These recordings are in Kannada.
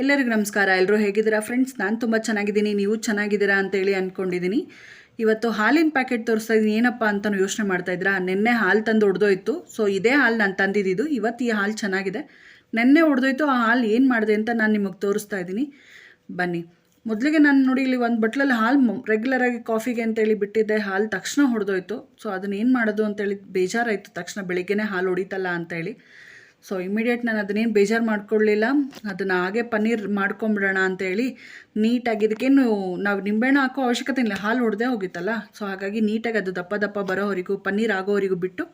ಎಲ್ಲರಿಗೂ ನಮಸ್ಕಾರ. ಎಲ್ಲರೂ ಹೇಗಿದ್ದೀರಾ? ಫ್ರೆಂಡ್ಸ್ ನಾನು ತುಂಬ ಚೆನ್ನಾಗಿದ್ದೀನಿ. ನೀವು ಚೆನ್ನಾಗಿದ್ದೀರಾ ಅಂತೇಳಿ ಅಂದ್ಕೊಂಡಿದ್ದೀನಿ ಇವತ್ತು ಹಾಲಿನ ಪ್ಯಾಕೆಟ್ ತೋರಿಸ್ತಾ ಇದ್ದೀನಿ ಏನಪ್ಪ ಅಂತಲೂ ಯೋಚನೆ ಮಾಡ್ತಾ ಇದ್ರಾ ನಿನ್ನೆ ಹಾಲು ತಂದು ಹೊಡೆದೋಯ್ತು ಸೊ ಇದೇ ಹಾಲು ನಾನು ತಂದಿದ್ದು. ಇವತ್ತು ಈ ಹಾಲು ಚೆನ್ನಾಗಿದೆ. ನಿನ್ನೆ ಹೊಡೆದೋಯ್ತು ಆ ಹಾಲು ಏನು ಮಾಡಿದೆ ಅಂತ ನಾನು ನಿಮಗೆ ತೋರಿಸ್ತಾ ಇದ್ದೀನಿ ಬನ್ನಿ. ಮೊದಲಿಗೆ ನಾನು ನೋಡಿ ಇಲ್ಲಿ ಒಂದು ಬಟ್ಲಲ್ಲಿ ಹಾಲು ರೆಗ್ಯುಲರಾಗಿ ಕಾಫಿಗೆ ಅಂತೇಳಿ ಬಿಟ್ಟಿದ್ದೆ. ಹಾಲು ತಕ್ಷಣ ಹೊಡೆದೋಯ್ತು ಸೊ ಅದನ್ನ ಏನು ಮಾಡೋದು ಅಂತೇಳಿ ಬೇಜಾರಾಯಿತು. ತಕ್ಷಣ ಬೆಳಿಗ್ಗೆನೇ ಹಾಲು ಹೊಡಿತಲ್ಲ ಅಂತೇಳಿ. ಸೊ ಇಮಿಡಿಯೇಟ್ ನಾನು ಅದನ್ನೇನು ಬೇಜಾರು ಮಾಡ್ಕೊಳ್ಳಿಲ್ಲ. ಅದನ್ನು ಹಾಗೆ ಪನ್ನೀರ್ ಮಾಡ್ಕೊಂಬಿಡೋಣ ಅಂತೇಳಿ ನೀಟಾಗಿ ಇದಕ್ಕೇನು ನಾವು ನಿಂಬೆಹಣ್ಣು ಹಾಕೋ ಅವಶ್ಯಕತೆ ಇಲ್ಲ. ಹಾಲು ಹೊಡೆದೇ ಹೋಗಿತ್ತಲ್ಲ? ಸೊ ಹಾಗಾಗಿ ನೀಟಾಗಿ ಅದು ದಪ್ಪ ದಪ್ಪ ಬರೋವರೆಗೂ ಪನ್ನೀರ್ ಆಗೋವರೆಗೂ ಬಿಟ್ಟು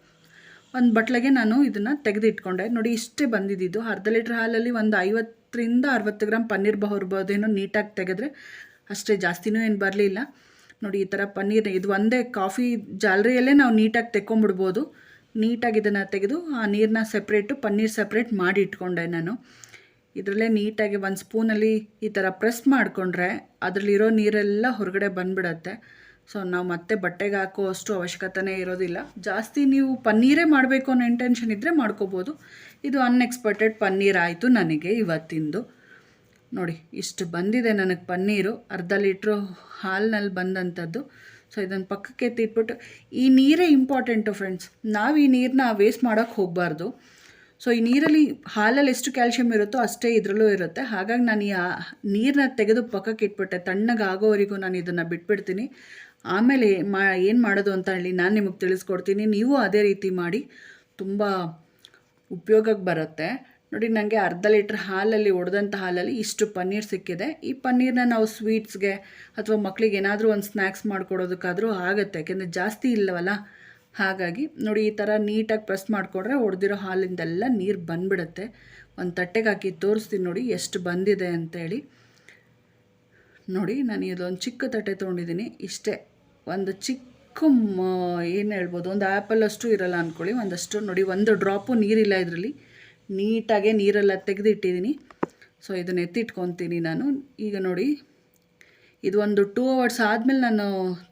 ಒಂದು ಬಟ್ಲಿಗೆ ನಾನು ಇದನ್ನು ತೆಗೆದಿಟ್ಕೊಂಡೆ. ನೋಡಿ, ಇಷ್ಟೇ ಬಂದಿದ್ದು ಅರ್ಧ ಲೀಟ್ರ್ ಹಾಲಲ್ಲಿ ಒಂದು ಐವತ್ತರಿಂದ ಅರವತ್ತು ಗ್ರಾಮ್ ಪನ್ನೀರ್ ಬರ್ಬೋದೇನೋ ನೀಟಾಗಿ ತೆಗೆದ್ರೆ ಅಷ್ಟೇ ಜಾಸ್ತಿನೂ ಏನು ಬರಲಿಲ್ಲ. ನೋಡಿ, ಈ ಥರ ಪನ್ನೀರ್, ಇದು ಒಂದೇ ಕಾಫಿ ಜಾಲರಿಯಲ್ಲೇ ನಾವು ನೀಟಾಗಿ ತೆಕ್ಕೊಂಬಿಡ್ಬೋದು. ನೀಟಾಗಿ ಇದನ್ನು ತೆಗೆದು ಆ ನೀರನ್ನ ಸಪ್ರೇಟು ಪನ್ನೀರ್ ಸಪ್ರೇಟ್ ಮಾಡಿ ಇಟ್ಕೊಂಡೆ ನಾನು. ಇದರಲ್ಲೇ ನೀಟಾಗಿ ಒಂದು ಸ್ಪೂನಲ್ಲಿ ಈ ಥರ ಪ್ರೆಸ್ ಮಾಡಿಕೊಂಡ್ರೆ ಅದರಲ್ಲಿರೋ ನೀರೆಲ್ಲ ಹೊರಗಡೆ ಬಂದುಬಿಡತ್ತೆ. ಸೊ ನಾವು ಮತ್ತೆ ಬಟ್ಟೆಗೆ ಹಾಕೋ ಅಷ್ಟು ಅವಶ್ಯಕತೆನೇ ಇರೋದಿಲ್ಲ. ಜಾಸ್ತಿ ನೀವು ಪನ್ನೀರೇ ಮಾಡಬೇಕು ಅನ್ನೋ ಇಂಟೆನ್ಷನ್ ಇದ್ದರೆ ಮಾಡ್ಕೋಬೋದು. ಇದು ಅನ್ಎಕ್ಸ್ಪೆಕ್ಟೆಡ್ ಪನ್ನೀರ್ ಆಯಿತು ನನಗೆ ಇವತ್ತಿಂದು. ನೋಡಿ, ಇಷ್ಟು ಬಂದಿದೆ ನನಗೆ ಪನ್ನೀರು. ಅರ್ಧ ಲೀಟ್ರು ಹಾಲಿನಲ್ಲಿ ಬಂದಂಥದ್ದು ಸೊ ಇದನ್ನು ಪಕ್ಕಕ್ಕೆ ಎತ್ತಿಟ್ಬಿಟ್ಟು, ಈ ನೀರೇ ಇಂಪಾರ್ಟೆಂಟು ಫ್ರೆಂಡ್ಸ್ ನಾವು ಈ ನೀರನ್ನ ವೇಸ್ಟ್ ಮಾಡೋಕ್ಕೆ ಹೋಗಬಾರ್ದು. ಸೊ ಈ ನೀರಲ್ಲಿ ಹಾಲಲ್ಲಿ ಎಷ್ಟು ಕ್ಯಾಲ್ಶಿಯಂ ಇರುತ್ತೋ ಅಷ್ಟೇ ಇದರಲ್ಲೂ ಇರುತ್ತೆ. ಹಾಗಾಗಿ ನಾನು ಈ ನೀರನ್ನ ತೆಗೆದು ಪಕ್ಕಕ್ಕೆ ಇಟ್ಬಿಟ್ಟೆ. ತಣ್ಣಗೆ ಆಗೋವರೆಗೂ ನಾನು ಇದನ್ನು ಬಿಟ್ಬಿಡ್ತೀನಿ. ಆಮೇಲೆ ಮಾ, ಏನು ಮಾಡೋದು ಅಂತ ಹೇಳಿ ನಾನು ನಿಮಗೆ ತಿಳಿಸ್ಕೊಡ್ತೀನಿ. ನೀವು ಅದೇ ರೀತಿ ಮಾಡಿ, ತುಂಬ ಉಪಯೋಗಕ್ಕೆ ಬರುತ್ತೆ. ನೋಡಿ ನನಗೆ ಅರ್ಧ ಲೀಟ್ರ್ ಹಾಲಲ್ಲಿ ಒಡೆದಂಥ ಹಾಲಲ್ಲಿ ಇಷ್ಟು ಪನ್ನೀರ್ ಸಿಕ್ಕಿದೆ. ಈ ಪನ್ನೀರನ್ನ ನಾವು ಸ್ವೀಟ್ಸ್ಗೆ ಅಥವಾ ಮಕ್ಕಳಿಗೆ ಏನಾದರೂ ಒಂದು ಸ್ನ್ಯಾಕ್ಸ್ ಮಾಡಿಕೊಡೋದಕ್ಕಾದರೂ ಆಗುತ್ತೆ, ಯಾಕೆಂದರೆ ಜಾಸ್ತಿ ಇಲ್ಲವಲ್ಲ? ಹಾಗಾಗಿ ನೋಡಿ, ಈ ಥರ ನೀಟಾಗಿ ಪ್ರೆಸ್ ಮಾಡಿಕೊಂಡ್ರೆ ಒಡೆದಿರೋ ಹಾಲಿಂದೆಲ್ಲ ನೀರು ಬಂದ್ಬಿಡುತ್ತೆ. ಒಂದು ತಟ್ಟೆಗೆ ಹಾಕಿ ತೋರಿಸ್ತೀನಿ ನೋಡಿ, ಎಷ್ಟು ಬಂದಿದೆ ಅಂತೇಳಿ. ನೋಡಿ, ನಾನು ಇದೊಂದು ಚಿಕ್ಕ ತಟ್ಟೆ ತೊಗೊಂಡಿದ್ದೀನಿ. ಇಷ್ಟೇ, ಒಂದು ಚಿಕ್ಕ ಏನು ಹೇಳ್ಬೋದು, ಒಂದು ಆ್ಯಪಲ್ ಅಷ್ಟು ಇರಲ್ಲ ಅಂದ್ಕೊಳ್ಳಿ ಒಂದಷ್ಟು ನೋಡಿ, ಒಂದು ಡ್ರಾಪು ನೀರಿಲ್ಲ ಇದರಲ್ಲಿ. ನೀಟಾಗೆ ನೀರೆಲ್ಲ ತೆಗೆದಿಟ್ಟಿದ್ದೀನಿ. ಸೊ ಇದನ್ನು ಎತ್ತಿಟ್ಕೊತೀನಿ ನಾನು. ಈಗ ನೋಡಿ, ಇದು ಒಂದು ಟೂ ಅವರ್ಸ್ ಆದಮೇಲೆ ನಾನು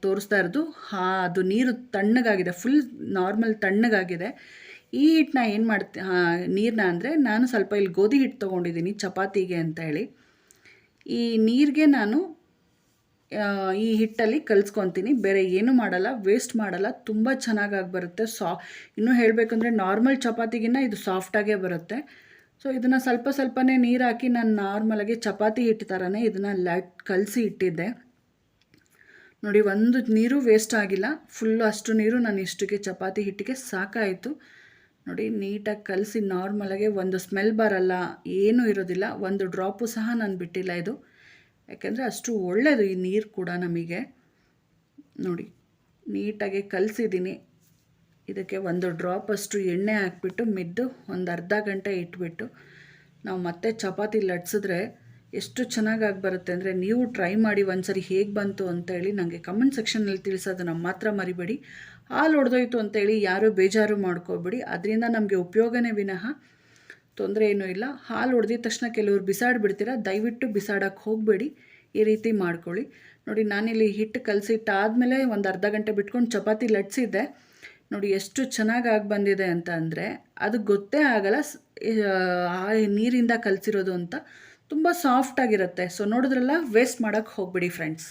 ತೋರಿಸ್ತಾ ಇರೋದು. ಹಾ, ಅದು ನೀರು ತಣ್ಣಗಾಗಿದೆ ಫುಲ್ ನಾರ್ಮಲ್ ತಣ್ಣಗಾಗಿದೆ. ಈ ಹಿಟ್ಟನ್ನ ಏನು ಮಾಡ್ತಿ ನೀರನ್ನ ಅಂದರೆ ನಾನು ಸ್ವಲ್ಪ ಇಲ್ಲಿ ಗೋಧಿ ಹಿಟ್ಟು ತೊಗೊಂಡಿದ್ದೀನಿ, ಚಪಾತಿಗೆ ಅಂತ ಹೇಳಿ. ಈ ನೀರಿಗೆ ನಾನು ಈ ಹಿಟ್ಟಲ್ಲಿ ಕಲಿಸ್ಕೊತೀನಿ. ಬೇರೆ ಏನು ಮಾಡಲ್ಲ ವೇಸ್ಟ್ ಮಾಡಲ್ಲ. ತುಂಬ ಚೆನ್ನಾಗಾಗಿ ಬರುತ್ತೆ. ಸಾ, ಇನ್ನೂ ಹೇಳಬೇಕಂದ್ರೆ ನಾರ್ಮಲ್ ಚಪಾತಿಗಿನ್ನ ಇದು ಸಾಫ್ಟಾಗೇ ಬರುತ್ತೆ. ಸೊ ಇದನ್ನು ಸ್ವಲ್ಪ ಸ್ವಲ್ಪನೇ ನೀರು ಹಾಕಿ ನಾನು ನಾರ್ಮಲಾಗಿ ಚಪಾತಿ ಹಿಟ್ಟು ಥರನೇ ಇದನ್ನು ಲ್ಯಾಟ್ ಕಲಸಿ ಇಟ್ಟಿದ್ದೆ. ನೋಡಿ, ಒಂದು ನೀರು ವೇಸ್ಟ್ ಆಗಿಲ್ಲ. ಫುಲ್ಲು ಅಷ್ಟು ನೀರು ನಾನು ಇಷ್ಟಕ್ಕೆ ಚಪಾತಿ ಹಿಟ್ಟಿಗೆ ಸಾಕಾಯಿತು. ನೋಡಿ, ನೀಟಾಗಿ ಕಲಸಿ ನಾರ್ಮಲಾಗೆ ಒಂದು ಸ್ಮೆಲ್ ಬರಲ್ಲ, ಏನೂ ಇರೋದಿಲ್ಲ. ಒಂದು ಡ್ರಾಪು ಸಹ ನಾನು ಬಿಟ್ಟಿಲ್ಲ ಇದು. ಯಾಕೆಂದರೆ ಅಷ್ಟು ಒಳ್ಳೆಯದು ಈ ನೀರು ಕೂಡ ನಮಗೆ. ನೋಡಿ, ನೀಟಾಗಿ ಕಲಸಿದ್ದೀನಿ ಇದಕ್ಕೆ ಒಂದು ಡ್ರಾಪ್ ಅಷ್ಟು ಎಣ್ಣೆ ಹಾಕ್ಬಿಟ್ಟು ಮಿದ್ದು ಒಂದು ಅರ್ಧ ಗಂಟೆ ಇಟ್ಬಿಟ್ಟು ನಾವು ಮತ್ತೆ ಚಪಾತಿ ಲಟ್ಸಿದ್ರೆ ಎಷ್ಟು ಚೆನ್ನಾಗಾಗಿ ಬರುತ್ತೆ ಅಂದರೆ ನೀವು ಟ್ರೈ ಮಾಡಿ ಒಂದ್ಸರಿ ಹೇಗೆ ಬಂತು ಅಂತೇಳಿ ನನಗೆ ಕಮೆಂಟ್ ಸೆಕ್ಷನಲ್ಲಿ ತಿಳಿಸೋದನ್ನು ಮಾತ್ರ ಮರಿಬೇಡಿ. ಹಾಲು ಹೊಡೆದೋಯ್ತು ಅಂತೇಳಿ ಯಾರೂ ಬೇಜಾರು ಮಾಡ್ಕೋಬೇಡಿ. ಅದರಿಂದ ನಮಗೆ ಉಪಯೋಗನೇ ವಿನಃ ತೊಂದರೆ ಏನೂ ಇಲ್ಲ. ಹಾಲು ಹೊಡೆದಿದ ತಕ್ಷಣ ಕೆಲವರು ಬಿಸಾಡಿಬಿಡ್ತೀರ ದಯವಿಟ್ಟು ಬಿಸಾಡೋಕ್ಕೆ ಹೋಗಬೇಡಿ. ಈ ರೀತಿ ಮಾಡ್ಕೊಳ್ಳಿ. ನೋಡಿ, ನಾನಿಲ್ಲಿ ಹಿಟ್ಟು ಕಲಸಿಟ್ಟಾದಮೇಲೆ ಒಂದು ಅರ್ಧ ಗಂಟೆ ಬಿಟ್ಕೊಂಡು ಚಪಾತಿ ಲಟ್ಸಿದ್ದೆ. ನೋಡಿ, ಎಷ್ಟು ಚೆನ್ನಾಗಿ ಆಗಿ ಬಂದಿದೆ ಅಂತ ಅಂದರೆ, ಅದು ಗೊತ್ತೇ ಆಗಲ್ಲ. ನೀರಿಂದ ಕಲಸಿರೋದು ಅಂತ. ತುಂಬ ಸಾಫ್ಟಾಗಿರುತ್ತೆ ಸೊ, ನೋಡಿದ್ರಲ್ಲ, ವೇಸ್ಟ್ ಮಾಡೋಕ್ಕೆ ಹೋಗ್ಬಿಡಿ, ಫ್ರೆಂಡ್ಸ್.